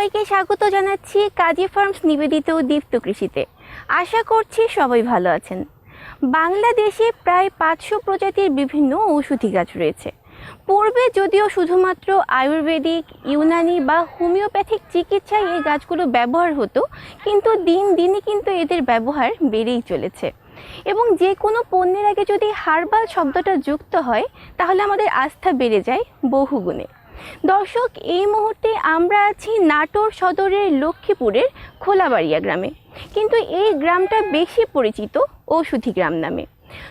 সবাইকে স্বাগত জানাচ্ছি কাজী ফার্মস নিবেদিত দীপ্ত কৃষিতে। আশা করছি সবাই ভালো আছেন। বাংলাদেশে প্রায় পাঁচশো প্রজাতির বিভিন্ন ঔষধি গাছ রয়েছে। পূর্বে যদিও শুধুমাত্র আয়ুর্বেদিক, ইউনানি বা হোমিওপ্যাথিক চিকিৎসায় এই গাছগুলো ব্যবহার হতো, কিন্তু দিন দিনই কিন্তু এদের ব্যবহার বেড়েই চলেছে। এবং যে কোনো পণ্যের আগে যদি হার্বাল শব্দটা যুক্ত হয়, তাহলে আমাদের আস্থা বেড়ে যায় বহুগুণে। দর্শক, এই মুহূর্তে আমরা আছি নাটোর সদরের লক্ষ্মীপুরের খোলাবাড়িয়া গ্রামে। কিন্তু এই গ্রামটা বেশি পরিচিত ঔষধি গ্রাম নামে।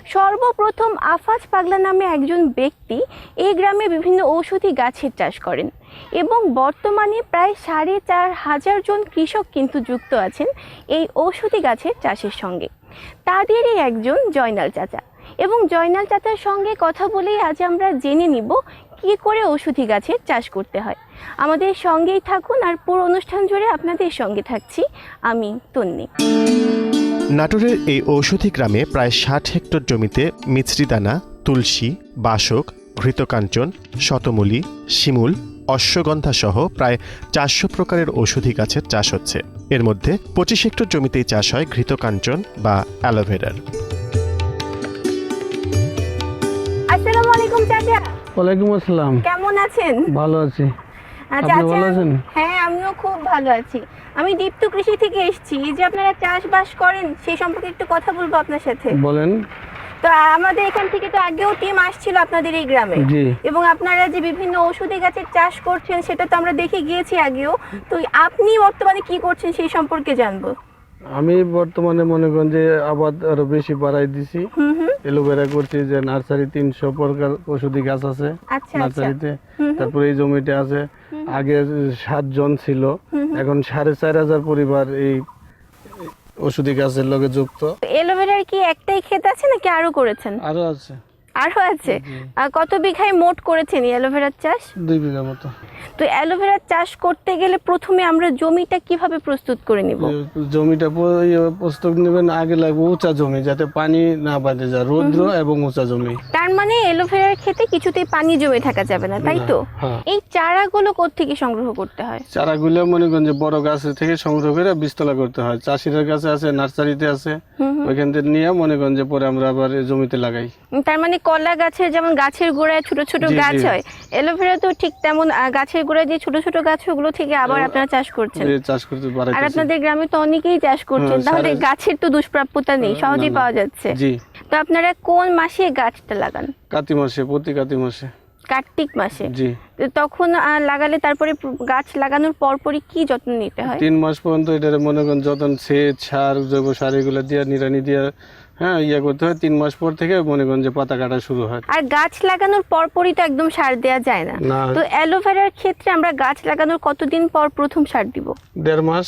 সর্বপ্রথম আফাজ পাগলা নামে একজন ব্যক্তি এই গ্রামে বিভিন্ন ঔষধি গাছের চাষ করেন এবং বর্তমানে প্রায় সাড়ে চার হাজার জন কৃষক কিন্তু যুক্ত আছেন এই ঔষধি গাছের চাষের সঙ্গে। তাদেরই একজন জয়নাল চাচা। এবং জয়নাল চাচার সঙ্গে কথা বলেই আজ আমরা জেনে নিব কী করে ঔষধি গাছের চাষ করতে হয়? আমাদের সঙ্গেই থাকুন আর পুরো অনুষ্ঠান জুড়ে আপনাদের সঙ্গে থাকছি আমি তন্নি। নাটোরের এই ঔষধি গ্রামে প্রায় ষাট হেক্টর জমিতে মিছরিদানা, তুলসী, বাসক, ঘৃতকাঞ্চন, শতমূলী, শিমুল অশ্বগন্ধা সহ প্রায় চারশো প্রকারের ঔষধি গাছের চাষ হচ্ছে। এর মধ্যে পঁচিশ হেক্টর জমিতেই চাষ হয় ঘৃতকাঞ্চন বা অ্যালোভেরার। ওয়ালাইকুম আসসালাম। কেমন আছেন? ভালো আছি। আহ, আপনি ভালো আছেন? হ্যাঁ আমিও খুব ভালো আছি। আমি দীপ্ত কৃষি থেকে এসেছি। যে আপনারা চাষবাস করেন সেই সম্পর্কে একটু কথা বলব আপনার সাথে। বলেন। তো আমাদের এখান থেকে তো আগেও টিম আসছিল আপনাদের এই গ্রামে। এবং আপনারা যে বিভিন্ন ঔষধি গাছের চাষ করছেন সেটা তো আমরা দেখে গিয়েছি আগেও। তো আপনি বর্তমানে কি করছেন সেই সম্পর্কে জানব। আমি বর্তমানে মনে করেন যে আবাদ আরও বেশি বাড়াই দিছি। এলোভেরা করছি যে নার্সারি তিনশো প্রকার ওষুধি গাছ আছে আচ্ছা আচ্ছা। নার্সারিতে। তারপরে এই জমিতে আছে। আগে সাত জন ছিল এখন সাড়ে চার হাজার পরিবার এই ওষুধি গাছের লগে যুক্ত। এলোভেরার কি একটাই ক্ষেত আছে নাকি আরও করেছেন? আরও আছে। আরও আছে? কত বিঘায় মোট করেছেন এলোভেরার চাষ? দুই বিঘা মতো। তো অ্যালোভেরার চাষ করতে গেলে প্রথমে আমরা জমিটা কীভাবে প্রস্তুত করে নিব? জমিটা প্রস্তুত নেবেন আগে লাগবে উঁচা জমি যাতে পানি না বাঁধে যায় রৌদ্র এবং উঁচা জমি। তার মানে এলোভেরার ক্ষেতে কিছুতেই পানি জমে থাকা যাবে না তাই তো? হ্যাঁ। এই চারাগুলো কোত্থেকে সংগ্রহ করতে হয়? চারাগুলো মনে করেন যে বড় গাছ থেকে সংগ্রহ করে বীজতলা করতে হয়। চাষিদের কাছে আছে নার্সারিতে আছে। ওইখান থেকে নিয়ে মনে করেন যে পরে আমরা আবার জমিতে লাগাই। তার মানে কলা গাছের যেমন গাছের গোড়ায় ছোট ছোট গাছ হয় এলোভেরা তো ঠিক তেমন গাছের গোড়ায় যে ছোট ছোট গাছ ওগুলো থেকে আবার আপনারা চাষ করছেন। চাষ করতে আর আপনাদের গ্রামে তো অনেকেই চাষ করছেন হ্যাঁ, তাহলে গাছের তো দুষ্প্রাপ্যতা নেই সহজেই পাওয়া যাচ্ছে। জি। তো আপনারা কোন মাসে গাছটা লাগান? কাতি মাসে প্রতি কাতি মাসে। কার্তিক মাসে। জি। তখন লাগালে তারপরে গাছ লাগানোর পরপরই কি যত্ন নিতে হয়? তিন মাস পর্যন্ত এটার মনে করেন যতন সেচ সার জৈব সার এগুলো দিয়ে নিরানি দিয়ে হ্যাঁ ইয়ে করতে হয়। তিন মাস পর থেকে মনে করেন যে পাতা কাটা শুরু হয়। আর গাছ লাগানোর পরপরই তো একদম সার দেওয়া যায় না। না। তো অ্যালোভেরার ক্ষেত্রে আমরা গাছ লাগানোর কতদিন পর প্রথম সার দিব? দেড় মাস।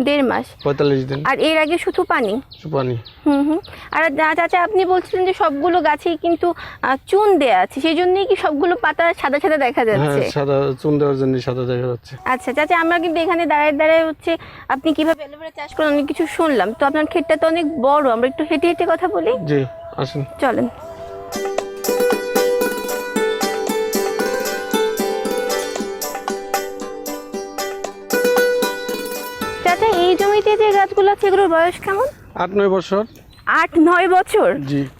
দেড় মাস। পঁয়তাল্লিশ দিন। আর এর আগে শুধু পানি? পানি হুম হুম। আর চাচা আপনি বলছিলেন যে সবগুলো গাছেই কিন্তু চুন দেয়া আছে। সেই জন্যই কি সবগুলো পাতা সাদা সাদা দেখা হ্যাঁ যাচ্ছে? সাদা চুন দেওয়ার জন্য সাদা দেখা যাচ্ছে। আচ্ছা চাচা আমরা কিন্তু এখানে দাঁড়ায় দাঁড়ায় হচ্ছে আপনি কীভাবে অ্যালোভেরা চাষ করেন অনেক কিছু শুনলাম। তো আপনার ক্ষেতটা তো অনেক বড় আমরা একটু হেঁটে হেঁটে কথা বলি? জি আসুন। চলেন। এই জমিতে যে গাছগুলো আছে এগুলোর বয়স কেমন? আট নয় বছর। আট নয় বছর?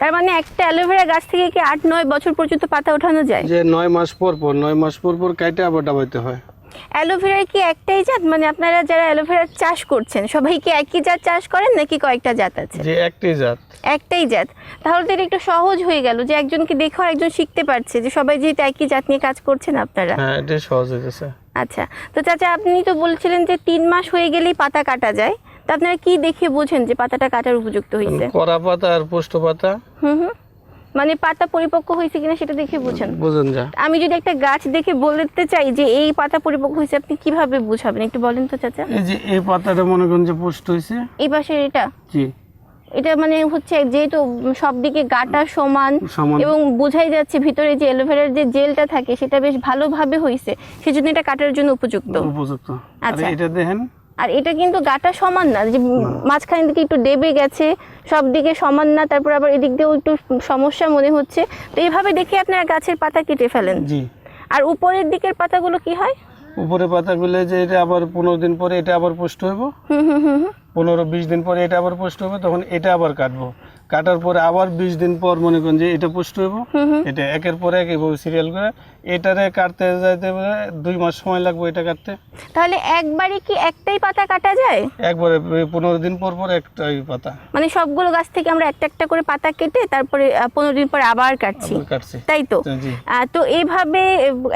তার মানে একটা অ্যালোভেরা গাছ থেকে কি আট নয় বছর পর্যন্ত পাতা ওঠানো যায়? যে নয় মাস পর পর নয় মাস পর পর কেটে আবার ডাবাইতে হয়। অ্যালোভেরার কি একটাই জাত? মানে আপনারা যারা অ্যালোভেরা চাষ করছেন সবাই কি একই জাত চাষ করেন নাকি কয়েকটা জাত আছে? যে একটাই জাত। একটাই জাত। তাহলে তো এটা একটু সহজ হয়ে গেল যে একজনকে দেখো একজন শিখতে পারছে যে সবাই যেহেতু একই জাত নিয়ে কাজ করছেন আপনারা। হ্যাঁ এটাই সহজ হয়েছে আচ্ছা তো চাচা আপনি তো বলছিলেন যে তিন মাস হয়ে গেলেই পাতা কাটা যায়। তা আপনারা কি দেখে বোঝেন যে পাতাটা কাটার উপযুক্ত হয়েছে করা পাতা আর পোস্ত পাতা। হুম হুম। মানে পাতা পরিপক্ক হয়েছে কিনা সেটা দেখে বোঝেন। বুঝুন যা। আমি যদি একটা গাছ দেখে বলতে চাই যে এই পাতা পরিপক্ক হয়েছে আপনি কীভাবে বুঝাবেন? একটু বলেন তো চাচা। এই যে এই পাতাটা মনে করেন যে পোস্ট হয়েছে? এই পাশের এটা? জি। এটা মানে হচ্ছে যেহেতু সব দিকে গাটা সমান সমান। এবং বোঝাই যাচ্ছে ভিতরে যে অ্যালোভেরার যে জেলটা থাকে সেটা বেশ ভালোভাবে হয়েছে। সেজন্য এটা কাটার জন্য উপযুক্ত। উপযুক্ত। আচ্ছা। এটা দেখেন আর এটা কিন্তু গাটা সমান না যে মাঝখান দিকে একটু দেবে গেছে সব দিকে সমান না তারপর আবার এদিক দিয়েও একটু সমস্যা মনে হচ্ছে। তো এইভাবে দেখে আপনারা গাছের পাতা কেটে ফেলেন। জি। আর উপরের দিকের পাতাগুলো কি হয়? উপরে পাতাগুলো যে এটা আবার পনেরো দিন পরে এটা আবার পুষ্ট হইব। হুম হুম হুম হুম। পনেরো বিশ দিন পরে এটা আবার পুষ্ট হবে তখন এটা আবার কাটবো। কাটার পরে আবার বিশ দিন পর মনে করেন যে এটা পুষ্ট হইব। এটা একের পর এক এভাবে সিরিয়াল করে। এটারে কাটতে যাইতে দুই মাস সময় লাগবে এটা কাটতে। তাহলে একবারে কি একটাই পাতা কাটা যায়? একবারে পনেরো দিন পর পর একটাই পাতা। মানে সবগুলো গাছ থেকে আমরা একটা একটা করে পাতা কেটে তারপরে পনেরো দিন পর আবার কাটছি। তাই তো? তো এইভাবে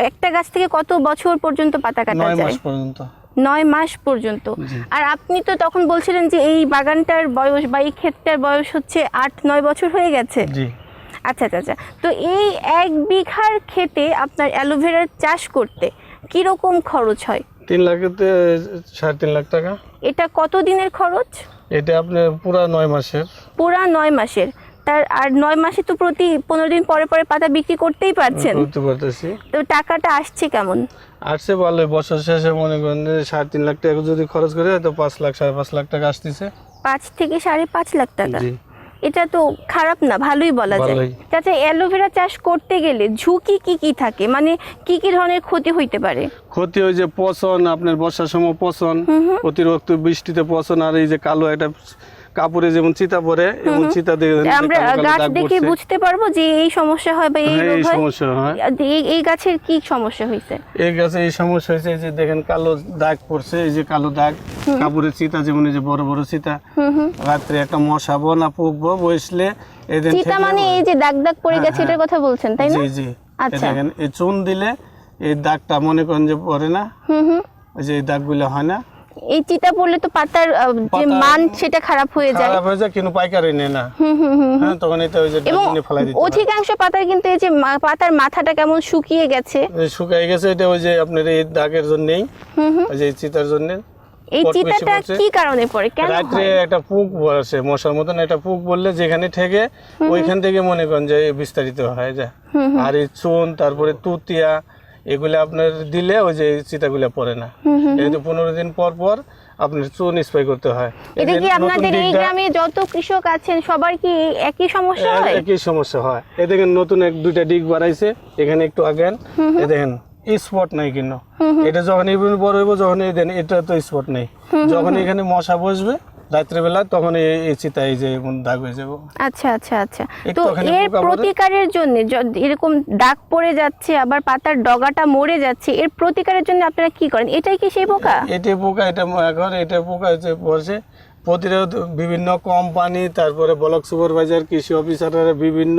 একটা গাছ থেকে কত বছর পর্যন্ত পাতা কাটা যায় নয় মাস পর্যন্ত। নয় মাস পর্যন্ত। আর আপনি তো তখন বলছিলেন যে এই বাগানটার বয়স বা এই ক্ষেতটার বয়স হচ্ছে আট নয় বছর হয়ে গেছে। আচ্ছা আচ্ছা আচ্ছা। তো এই এক বিঘার খেতে আপনার অ্যালোভেরার চাষ করতে কীরকম খরচ হয়? তিন লাখেতে সাড়ে তিন লাখ টাকা। এটা কত দিনের খরচ? এটা আপনার পুরা নয় মাসের। পুরা নয় মাসের। তার আর নয় মাসে তো প্রতি পনেরো দিন পরে পরে পাতা বিক্রি করতেই পারছেন। করতে পারতেছি। তো টাকাটা আসছে কেমন? আসছে ভালো বছর শেষে মনে করেন সাড়ে তিন লাখ টাকা যদি খরচ করে তো পাঁচ লাখ সাড়ে পাঁচ লাখ টাকা আসতেছে। পাঁচ থেকে সাড়ে পাঁচ লাখ টাকা। এটা তো খারাপ না ভালোই বলা যায়। চাচা অ্যালোভেরা চাষ করতে গেলে ঝুঁকি কি কি থাকে? মানে কি কি ধরনের ক্ষতি হইতে পারে? ক্ষতি ওই যে পচন আপনার বর্ষার সময় পচন অতিরিক্ত বৃষ্টিতে পচন আর এই যে কালো একটা কাপড়ে যেমন চিতা পরে এবং চিতা দিয়ে আমরা গাছ দেখে বুঝতে পারব যে এই সমস্যা হয় বা এই হ্যাঁ, রোগ হয়। সমস্যা হয়। এই- গাছের কি সমস্যা হয়েছে? এই গাছে এই সমস্যা হয়েছে যে দেখেন কালো দাগ পড়ছে এই যে কালো দাগ। কাপড়ের চিতা যেমন এই যে বড় বড় চিতা। রাত্রে একটা মশা না পুকবো বসলে এদিন চিতা মানে এই যে দাগ দাগ পড়ে গেছে হ্যাঁ, এটার কথা বলছেন তাই না? জি জি। আচ্ছা। দেখেন এই চুন দিলে এই দাগটা মনে করেন যে পড়ে না। হুম হুম। ওই যে এই দাগগুলো হয় না। এই চিতা পড়লে তো পাতার যে মান সেটা খারাপ হয়ে যায়। খারাপ হয়ে যায় কিন্তু পাইকারি নেয় না। হুম হুম হুম হ্যাঁ তখন এটা ওই যে ডাস্টবিনে ফেলাই দিতে। অধিকাংশ পাতার কিন্তু এই যে পাতার মাথাটা কেমন শুকিয়ে গেছে। শুকাই গেছে এটা ওই যে আপনার এই দাগের জন্যই হুম হুম। ওই যে চিতার জন্য। এই চিতাটা কি কারণে পড়ে? কেন রাত্রে একটা পুক বসে মশার মতন একটা পুক বললে যেখানে ঠেকে ওইখান থেকে মনে করেন যে বিস্তারিত হয় যায় আর এই চুন তারপরে তুতিয়া এগুলো আপনার দিলে ওই যে চিতাগুলো পড়ে না। এই পনেরো দিন পর পর আপনার চুন স্প্রে করতে হয়। এটা কি আপনাদের এই গ্রামে যত কৃষক আছেন সবার কি একই সমস্যা হয়? একই সমস্যা হয়। এ দেখেন নতুন এক দুইটা ডিগ বাড়াইছে এখানে একটু আগেন। এ দেখেন স্পট নাই কেন এটা যখন বড় হইব যখন এই দেন এটা তো স্পট নেই। যখন এখানে মশা বসবে রাত্রেবেলা তখন এই চিতা এই যে দাগ হয়ে যাব। আচ্ছা আচ্ছা আচ্ছা। তো এর প্রতিকারের জন্য এরকম দাগ পড়ে যাচ্ছে আবার পাতার ডগাটা মরে যাচ্ছে এর প্রতিকারের জন্য আপনারা কি করেন? এটাই কি সেই পোকা পোকা এটা এখন এটা পোকা হচ্ছে পড়ছে প্রতিরোধ বিভিন্ন কোম্পানি তারপরে ব্লক সুপারভাইজার কৃষি অফিসাররা বিভিন্ন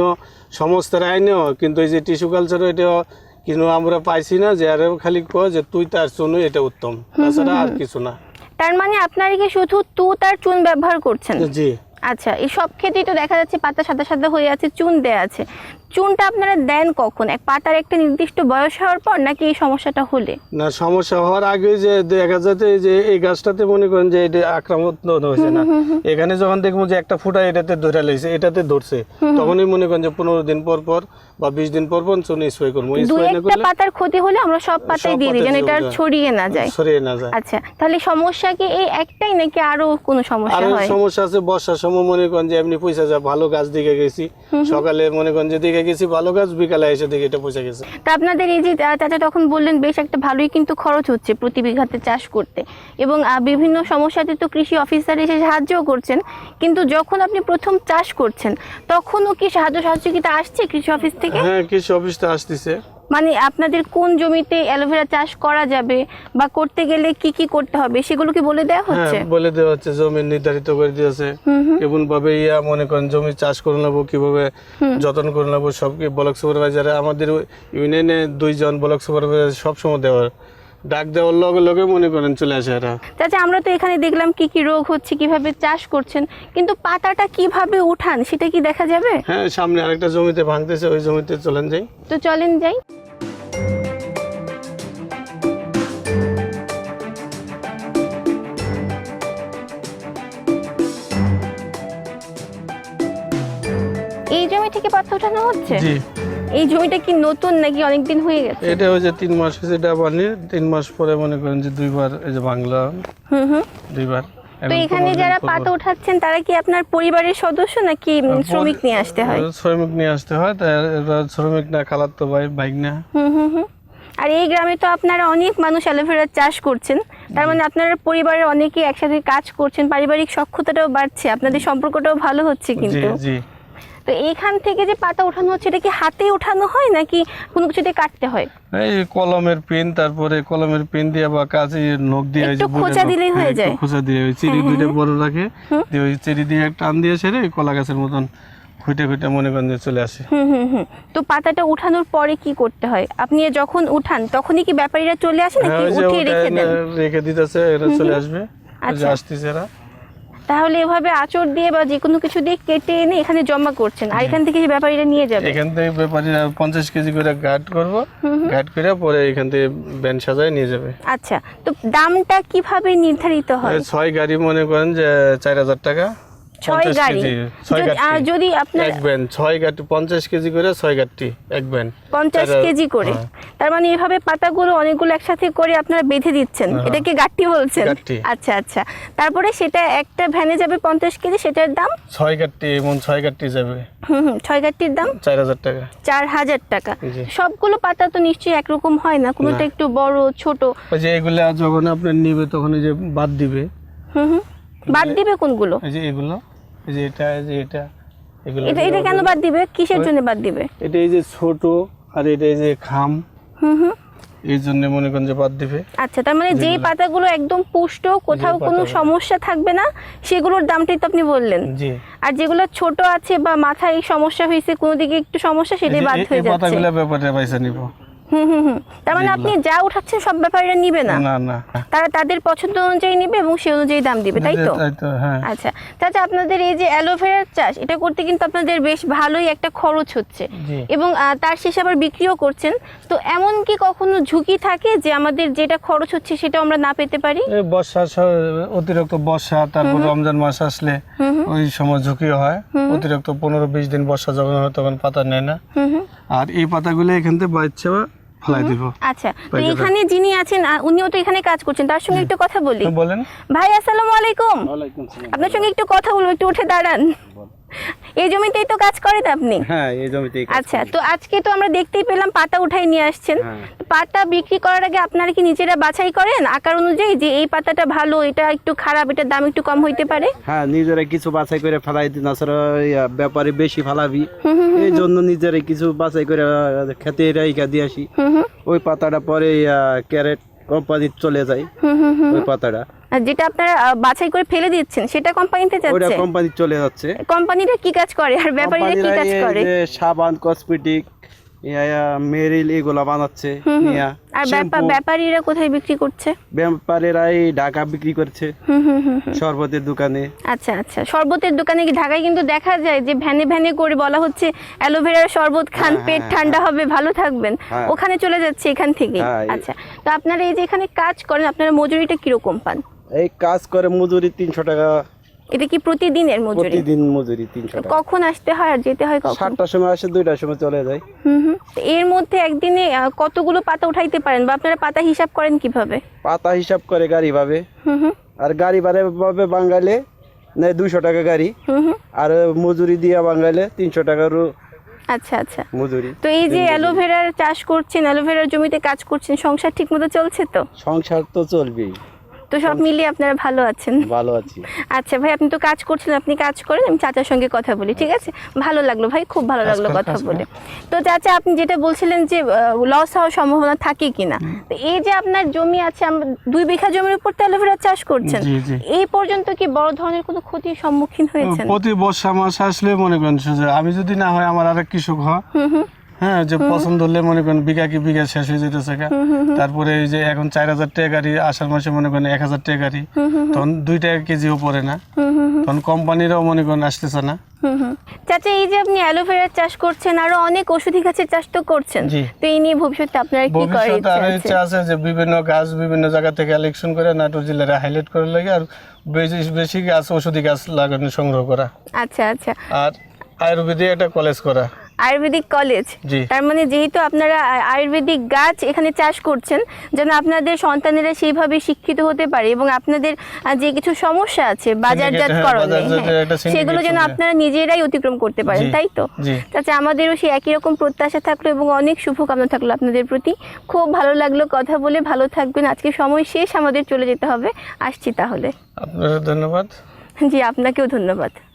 সংস্থার আইনেও কিন্তু এই যে টিস্যু কালচারও এটা কিন্তু আমরা পাইছি না যে আরে খালি কয় যে তুই তার জন্য এটা উত্তম। তাছাড়া আর কিছু না। তার মানে আপনারা কি শুধু তুত আর চুন ব্যবহার করছেন? জি। আচ্ছা এই সব ক্ষেত্রেই তো দেখা যাচ্ছে পাতা সাদা সাদা হয়ে আছে চুন দেয়া আছে। চুনটা আপনারা দেন কখন? এক পাতার একটা নির্দিষ্ট বয়স হওয়ার পর নাকি এই সমস্যাটা হলে? না সমস্যা হওয়ার আগে যে দেখা যাচ্ছে যে এই গাছটাতে মনে করেন যে এটা আক্রমণ হয়েছে না। এখানে যখন দেখব যে একটা ফুটা এটাতে ধরে লেগেছে এটাতে ধরছে তখনই মনে করেন যে পনেরো দিন পর পর বা বিশ দিন পর পর চুন স্প্রে করব। একটা পাতার ক্ষতি হলে আমরা সব পাতায় দিয়ে দিই যেন এটা ছড়িয়ে না যায়। সরিয়ে না যায়। আচ্ছা তাহলে সমস্যা কি এই একটাই নাকি আরও কোনো সমস্যা হয়? সমস্যা আছে বর্ষার সময় মনে করেন যে এমনি পয়সা যা ভালো গাছ দিকে গেছি। সকালে মনে করেন যে দিকে গেছি ভালো গাছ বিকালে এসে দিকে এটা পয়সা গেছে। তা আপনাদের এই যে চাচা তখন বললেন বেশ একটা ভালোই কিন্তু খরচ হচ্ছে প্রতি বিঘাতে চাষ করতে। এবং বিভিন্ন সমস্যাতে তো কৃষি অফিসার এসে সাহায্যও করছেন। কিন্তু যখন আপনি প্রথম চাষ করছেন তখনও কি সাহায্য সহযোগিতা আসছে কৃষি অফিস থেকে? হ্যাঁ কৃষি অফিসটা আসতেছে। মানে আপনাদের কোন জমিতে অ্যালোভেরা চাষ করা যাবে বা করতে গেলে কি কি করতে হবে সেগুলো কি বলে দেওয়া হ্যাঁ হচ্ছে? বলে দেওয়া হচ্ছে জমি নির্ধারিত করে দিয়েছে। কেমন ভাবে ইয়া মনে করেন জমি চাষ করে নেব কীভাবে যত্ন করে নেব সব কি ব্লক সুপারভাইজারে আমাদের ইউনিয়নে দুইজন ব্লক সুপারভাইজার সবসময় দেওয়ার ডাক দেওয়ার লগে লগে মনে করেন চলে আসে এরা। চাচা আমরা তো এখানে দেখলাম কি কি রোগ হচ্ছে কীভাবে চাষ করছেন কিন্তু পাতাটা কীভাবে উঠান সেটা কি দেখা যাবে? হ্যাঁ সামনে আরেকটা জমিতে ভাঙতেছে ওই জমিতে চলেন যাই। তো চলেন যাই। এই জমি থেকে পাতা উঠানো হচ্ছে? জি। এই জমিটা কি নতুন নাকি অনেকদিন হয়ে গেছে? এটা হচ্ছে তিন মাস হয়েছে ডাবানি তিন মাস পরে মনে করেন যে দুইবার এই যে বাংলা হুম হুম। দুইবার। তো এখানে যারা পাতা উঠাচ্ছেন তারা কি আপনার পরিবারের সদস্য নাকি শ্রমিক নিয়ে আসতে হয়? শ্রমিক নিয়ে আসতে হয় এবার শ্রমিক না খালার তো ভাই বাইক না হুম হুম হুম। আর এই গ্রামে তো আপনারা অনেক মানুষ অ্যালোভেরা চাষ করছেন তার মানে আপনারা পরিবারের অনেকেই একসাথে কাজ করছেন পারিবারিক সক্ষতাটাও বাড়ছে আপনাদের সম্পর্কটাও ভালো হচ্ছে জি কিন্তু। জি। তো এইখান থেকে যে পাতা ওঠানো হচ্ছে এটা কি হাতে ওঠানো হয় নাকি কোনো কিছুতে কাটতে হয়? এই কলমের পিন তারপরে কলমের পিন দিয়ে বা কাছে নখ দিয়ে একটু খোঁচা দিলেই হয়ে হ্যাঁ, যায়। খোঁচা দিয়ে ওই চিড়ি দুইটা বড় রাখে দিয়ে ওই দিয়ে টান দিয়ে ছেড়ে কলা গাছের মতন খুঁটে খুঁটে মনে করেন যে চলে আসে। হুম হুম হুম। তো পাতাটা উঠানোর পরে কি করতে হয়? আপনি যখন উঠান তখনই কি ব্যাপারীরা চলে আসে হ্যাঁ নাকি উঠিয়ে রেখে দেন? রেখে দিতেছে এরা চলে আসবে। আচ্ছা। আসতেছে এরা। তাহলে এভাবে আচর দিয়ে বা যে কোনো কিছু দিয়ে কেটে এনে এখানে জমা করছেন। আর এখান থেকে ব্যাপারীরা নিয়ে যাবে? এখান থেকে ব্যাপারীরা পঞ্চাশ কেজি করে গাট করব। গাট করে পরে এখান থেকে ব্যান সাজায় নিয়ে যাবে। আচ্ছা তো দামটা কীভাবে নির্ধারিত হয়? ছয় গাড়ি মনে করেন যে চার হাজার টাকা। ছয় গাড়ি। আর যদি আপনার এক ব্যান ছয় গাড়ি পঞ্চাশ কেজি করে ছয় গাড়ি এক ব্যান পঞ্চাশ কেজি করে। হ্যাঁ। তার মানে এভাবে পাতাগুলো অনেকগুলো একসাথে করে আপনারা বেঁধে দিচ্ছেন। হ্যাঁ। এটাকে গাঁটটি বলছেন? আচ্ছা আচ্ছা। তারপরে সেটা একটা ভ্যানে যাবে পঞ্চাশ কেজি সেটার দাম? ছয় গাড়ি এমন ছয় গাড়ি যাবে। হুম ছয় গাঁটটির দাম? চার হাজার টাকা। চার হাজার টাকা। সবগুলো পাতা তো নিশ্চয়ই একরকম হয় না? কোনোটা একটু বড় ছোট? যে এগুলো যখন আপনার নিবে তখন যে বাদ দিবে। হুম হুম। বাদ দিবে কোনগুলো? এই যে এগুলো এই যে এটা এই যে এটা এগুলো এটা এটা কেন বাদ দিবে? কিসের জন্য বাদ দিবে? এটা এই যে ছোট আর এটা এই যে খাম। হুম হুম। এই জন্য মনে করেন যে বাদ দিবে। আচ্ছা তার মানে যেই পাতাগুলো একদম পুষ্ট কোথাও কোনো সমস্যা থাকবে না সেগুলোর দামটাই তো আপনি বললেন। জি। আর যেগুলো ছোট আছে বা মাথায় সমস্যা হয়েছে কোনো দিকে একটু সমস্যা সেটাই বাদ হয়ে এই পাতাগুলো ব্যাপারে পয়সা নিব। হুম হুম হুম। তার মানে আপনি যা উঠাচ্ছেন সব ব্যাপারীরা নিবে না। না না। তারা তাদের পছন্দ অনুযায়ী নিবে এবং সেই অনুযায়ী দাম দিবে তাই তো? হ্যাঁ। আচ্ছা চাচা আপনাদের এই যে অ্যালোভেরার চাষ এটা করতে কিন্তু আপনাদের বেশ ভালোই একটা খরচ হচ্ছে। এবং তার শেষে আবার বিক্রিও করছেন। তো এমন কি কখনো ঝুঁকি থাকে যে আমাদের যেটা খরচ হচ্ছে সেটা আমরা না পেতে পারি? বর্ষা অতিরিক্ত বর্ষা তারপর রমজান মাস আসলে ওই সময় ঝুঁকি হয়। অতিরিক্ত পনেরো বিশ দিন বর্ষা যখন হয় তখন পাতা নেয় না। আর এই পাতাগুলো এখান থেকে বাচ্চা ফেলাই দিব। আচ্ছা তো এখানে যিনি আছেন উনিও তো এখানে কাজ করছেন তার সঙ্গে একটু কথা বলি। বলেন। ভাই আসসালামু আলাইকুম। আপনার সঙ্গে একটু কথা বলব একটু উঠে দাঁড়ান। এই জমিতেই তো কাজ করেন আপনি? হ্যাঁ এই আচ্ছা তো আজকে তো আমরা দেখতেই পেলাম পাতা উঠাই নিয়ে আসছেন। হ্যাঁ। পাতা বিক্রি করার আগে আপনারা কি নিজেরা বাছাই করেন? আকার অনুযায়ী যে এই পাতাটা ভালো এটা একটু খারাপ এটার দাম একটু কম হইতে পারে? হ্যাঁ নিজেরা কিছু বাছাই করে ফেলাই দিন তাছাড়া ব্যাপারে বেশি ফেলাবি। এই জন্য নিজেরাই কিছু বাছাই করে খেতে রাইকা দিয়ে আসি। ওই পাতাটা পরে ক্যারেট কোম্পানি চলে যায়। ওই পাতাটা। যেটা আপনারা বাছাই করে ফেলে দিচ্ছেন সেটা কোম্পানিতে যাচ্ছে? কোম্পানি চলে যাচ্ছে। কোম্পানিরা কি কাজ করে আর ব্যাপারীরা কি কাজ করে? যে সাবান কসমেটিক মেরিল এগুলা বানাচ্ছে আর ব্যাপারীরা কোথায় বিক্রি করছে? ব্যাপারেরা এই ঢাকা বিক্রি করছে। শরবতের দোকানে। আচ্ছা আচ্ছা। শরবতের দোকানে কি ঢাকায় কিন্তু দেখা যায় যে ভ্যানে ভ্যানে করে বলা হচ্ছে অ্যালোভেরার শরবত খান হ্যাঁ, পেট হ্যাঁ, ঠান্ডা হবে ভালো থাকবেন। হ্যাঁ। ওখানে চলে যাচ্ছে এখান থেকে হ্যাঁ, আচ্ছা। তো আপনারা এই যে এখানে কাজ করেন আপনারা মজুরিটা কীরকম পান? এই কাজ করে মজুরি তিনশো টাকা। এটা কি প্রতিদিনের মজুরি? প্রতিদিন মজুরি তিনশো টাকা। কখন আসতে হয় আর যেতে হয় কখন? সাতটার সময় আসে দুইটার সময় চলে যায়। হুম হুম। এর মধ্যে একদিনে কতগুলো পাতা উঠাইতে পারেন বা আপনারা পাতা হিসাব করেন কীভাবে? পাতা হিসাব করে গাড়ি ভাবে। হুম হুম। আর গাড়ি ভাড়া ভাবে বাঙালে নেয় দুইশো টাকা গাড়ি। হুম হুম। আর মজুরি দিয়া বাঙালে তিনশো টাকারও আচ্ছা আচ্ছা। মজুরি। তো এই যে অ্যালোভেরার চাষ করছেন অ্যালোভেরার জমিতে কাজ করছেন সংসার ঠিকমতো চলছে তো? সংসার তো চলবেই। তো সব মিলিয়ে আপনারা ভালো আছেন। ভালো আছি। আচ্ছা ভাই আপনি তো কাজ করছেন আপনি কাজ করেন আমি চাচার সঙ্গে কথা বলি ঠিক আছে? ভালো লাগল ভাই খুব ভালো লাগল কথা বলে। তো চাচা আপনি যেটা বলছিলেন যে লস হওয়ার সম্ভাবনা থাকে কিনা তো এই যে আপনার জমি আছে আমরা দুই বিঘা জমির উপর তো অ্যালোভেরা চাষ করছেন। এই পর্যন্ত কি বড় ধরনের কোনো ক্ষতির সম্মুখীন হয়েছেন? প্রতি বর্ষা মাস আসলে মনে করেন আমি যদি না হয় আমার আরেক কৃষক হয়। হ্যাঁ যে পছন্দ হলে মনে করেন বিঘা কি বিঘা শেষ হয়ে যেতেছে তারপরে এই যে এখন চার হাজার টাকা গাড়ি আষাঢ় মাসে মনে করেন এক হাজার টাকা গাড়ি তখন দুই টাকা কেজিও পড়ে না। তখন কোম্পানিরাও মনে করেন আসতেছে না। চাচা এই যে আপনি অ্যালোভেরার চাষ করছেন আরও অনেক ওষুধি গাছের চাষ তো করছেন। তো এই নিয়ে ভবিষ্যতে আপনারা কি করার ইচ্ছা আরও আছে? ইচ্ছা আছে যে বিভিন্ন গাছ বিভিন্ন জায়গা থেকে কালেকশন করে নাটোর জেলার হাইলাইট করে লাগে আর বেশি বেশি গাছ ওষুধি গাছ লাগানো সংগ্রহ করা। আচ্ছা আচ্ছা। আর আয়ুর্বেদিক একটা কলেজ করা। আয়ুর্বেদিক কলেজ তার মানে যেহেতু আপনারা আয়ুর্বেদিক গাছ এখানে চাষ করছেন যেন আপনাদের সন্তানেরা সেইভাবে শিক্ষিত হতে পারে এবং আপনাদের যে কিছু সমস্যা আছে বাজারজাতকরণে বাজারজাতের হ্যাঁ, সেগুলো যেন আপনারা নিজেরাই অতিক্রম করতে পারেন তাই তো? চাচা আমাদেরও সেই একই রকম প্রত্যাশা থাকল এবং অনেক শুভকামনা থাকল আপনাদের প্রতি। খুব ভালো লাগল কথা বলে ভালো থাকবেন। আজকে সময় শেষ আমাদের চলে যেতে হবে। আসছি তাহলে। আপনার ধন্যবাদ। জি আপনাকেও ধন্যবাদ।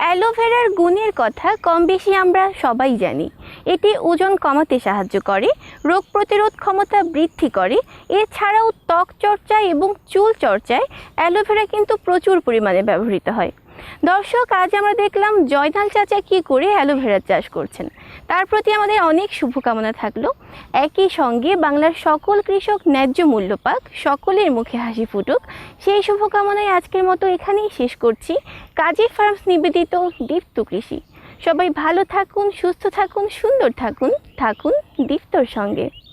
অ্যালোভেরার গুণের কথা কম বেশি আমরা সবাই জানি। এটি ওজন কমাতে সাহায্য করে, রোগ প্রতিরোধ ক্ষমতা বৃদ্ধি করে। এছাড়াও ত্বক চর্চায় এবং চুল চর্চায় অ্যালোভেরা কিন্তু প্রচুর পরিমাণে ব্যবহৃত হয়। দর্শক, আজ আমরা দেখলাম জয়নাল চাচা কী করে অ্যালোভেরা চাষ করছেন। তার প্রতি আমাদের অনেক শুভকামনা থাকল। একই সঙ্গে বাংলার সকল কৃষক ন্যায্য মূল্য পাক, সকলের মুখে হাসি ফুটুক। সেই শুভকামনায় আজকের মতো এখানেই শেষ করছি। কাজী ফার্মস নিবেদিত দীপ্ত কৃষি। সবাই ভালো থাকুন, সুস্থ থাকুন, সুন্দর থাকুন থাকুন দীপ্তর সঙ্গে।